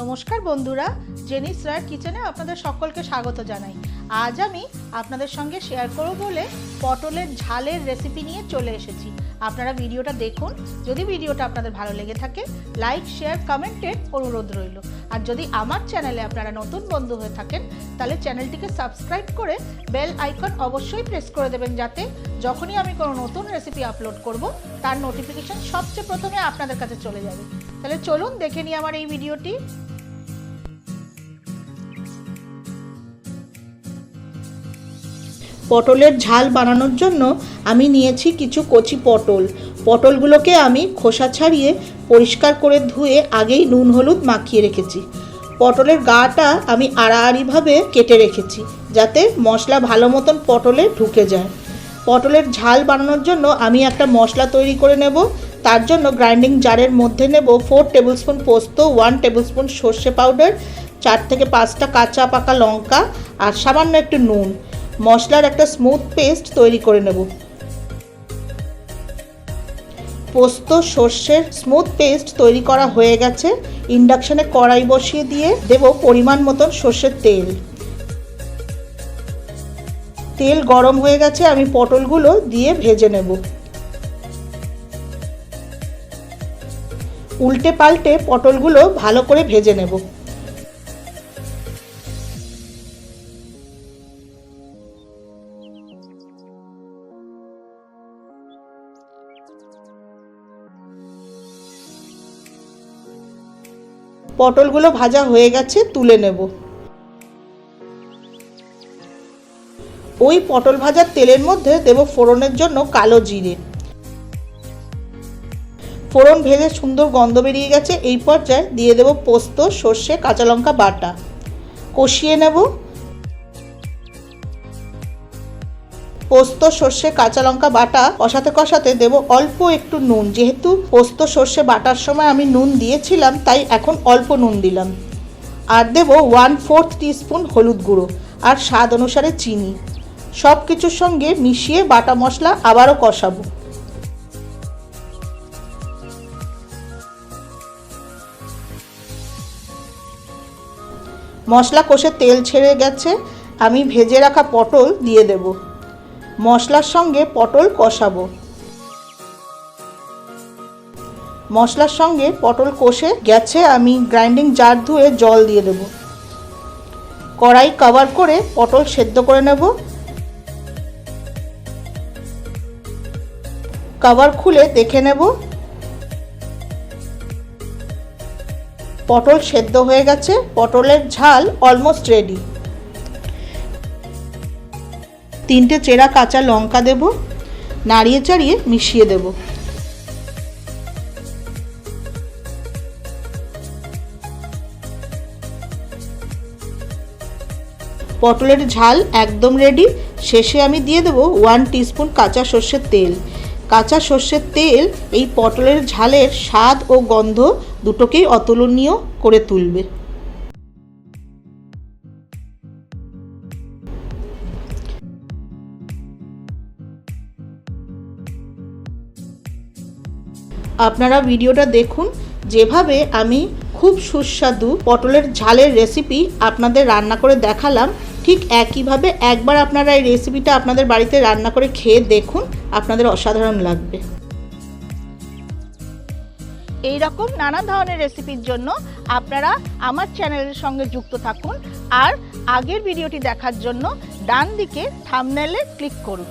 নমস্কার বন্ধুরা জেনিস রায়ের কিচেনে আপনাদের সকলকে স্বাগত জানাই। আজ আমি আপনাদের সঙ্গে শেয়ার করব বলে পটলের ঝালের রেসিপি নিয়ে চলে এসেছি। আপনারা ভিডিওটা দেখুন, যদি ভিডিওটা আপনাদের ভালো লেগে থাকে লাইক শেয়ার কমেন্টের অনুরোধ রইল। আর যদি আমার চ্যানেলে আপনারা নতুন বন্ধু হয়ে থাকেন, তাহলে চ্যানেলটিকে সাবস্ক্রাইব করে বেল আইকন অবশ্যই প্রেস করে দেবেন যাতে যখনই আমি কোনো নতুন রেসিপি আপলোড করব, তার নোটিফিকেশন সবচেয়ে প্রথমে আপনাদের কাছে চলে যাবে। তাহলে চলুন দেখে নিই আমার এই ভিডিওটি পটলের ঝাল বানানোর জন্য আমি নিয়েছি কিছু কচি পটল। পটলগুলোকে আমি খোসা ছাড়িয়ে পরিষ্কার করে ধুয়ে আগেই নুন হলুদ মাখিয়ে রেখেছি। পটলের গাটা আমি আড়াআড়িভাবে কেটে রেখেছি যাতে মশলা ভালো মতন পটলে ঢুকে যায়। পটলের ঝাল বানানোর জন্য আমি একটা মশলা তৈরি করে নেব। তার জন্য গ্রাইন্ডিং জারের মধ্যে নেব ফোর টেবিলস্পুন পোস্ত, ওয়ান টেবিলস্পুন সর্ষে পাউডার, চার থেকে পাঁচটা কাঁচা পাকা লঙ্কা আর সামান্য একটু নুন। মশলার একটা স্মুথ পেস্ট তৈরি করে নেব। পোস্ত, সর্ষের স্মুথ পেস্ট তৈরি করা হয়ে গেছে। ইন্ডাকশনে কড়াই বসিয়ে দিয়ে দেব পরিমাণ মতন সর্ষের তেল। তেল গরম হয়ে গেছে, আমি পটলগুলো দিয়ে ভেজে নেব। উল্টে পাল্টে পটলগুলো ভালো করে ভেজে নেব। পটলগুলো ভাজা হয়ে গেছে, তুলে নেব। ওই পটল ভাজার তেলের মধ্যে দেব ফোড়নের জন্য কালো জিরে। ফোড়ন ভেজে সুন্দর গন্ধ বেরিয়ে গেছে, এই পর্যায়ে দিয়ে দেব পোস্ত, সর্ষে, কাঁচা লঙ্কা বাটা। কষিয়ে নেব। পোস্ত, সর্ষে, কাঁচা লঙ্কা বাটা কষাতে কষাতে দেব অল্প একটু নুন। যেহেতু পোস্ত, সর্ষে বাটার সময় আমি নুন দিয়েছিলাম, তাই এখন অল্প নুন দিলাম। আর দেব ওয়ান ফোর্থ টিস্পুন হলুদ গুঁড়ো আর স্বাদ অনুসারে চিনি। সব কিছুর সঙ্গে মিশিয়ে বাটা মশলা আবারও কষাবো। মশলা কষে তেল ছেড়ে গেছে, আমি ভেজে রাখা পটল দিয়ে দেব। মশলার সঙ্গে পটল কষাবো। মশলার সঙ্গে পটল কষে গেছে আমি গ্রাইন্ডিং জার ধুয়ে জল দিয়ে দেব। কড়াই কভার করে পটল সেদ্ধ করে নেব। কভার খুলে দেখে নেব। পটল সেদ্ধ হয়ে গেছে, পটলের ঝাল অলমোস্ট রেডি তিনটে চেরা কাঁচা লঙ্কা দেব, নাড়িয়ে চাড়িয়ে মিশিয়ে দেব। পটলের ঝাল একদম রেডি শেষে আমি দিয়ে দেবো ওয়ান টিস্পুন কাঁচা সর্ষের তেল। কাঁচা সর্ষের তেল এই পটলের ঝালের স্বাদ ও গন্ধ দুটোকেই অতুলনীয় করে তুলবে। আপনারা ভিডিওটা দেখুন। যেভাবে আমি খুব সুস্বাদু পটলের ঝালের রেসিপি আপনাদের রান্না করে দেখালাম, ঠিক একইভাবে একবার আপনারা এই রেসিপিটা আপনাদের বাড়িতে রান্না করে খেয়ে দেখুন, আপনাদের অসাধারণ লাগবে। এই রকম নানা ধরনের রেসিপির জন্য আপনারা আমার চ্যানেলের সঙ্গে যুক্ত থাকুন আর আগের ভিডিওটি দেখার জন্য ডান দিকে থামনেলে ক্লিক করুন।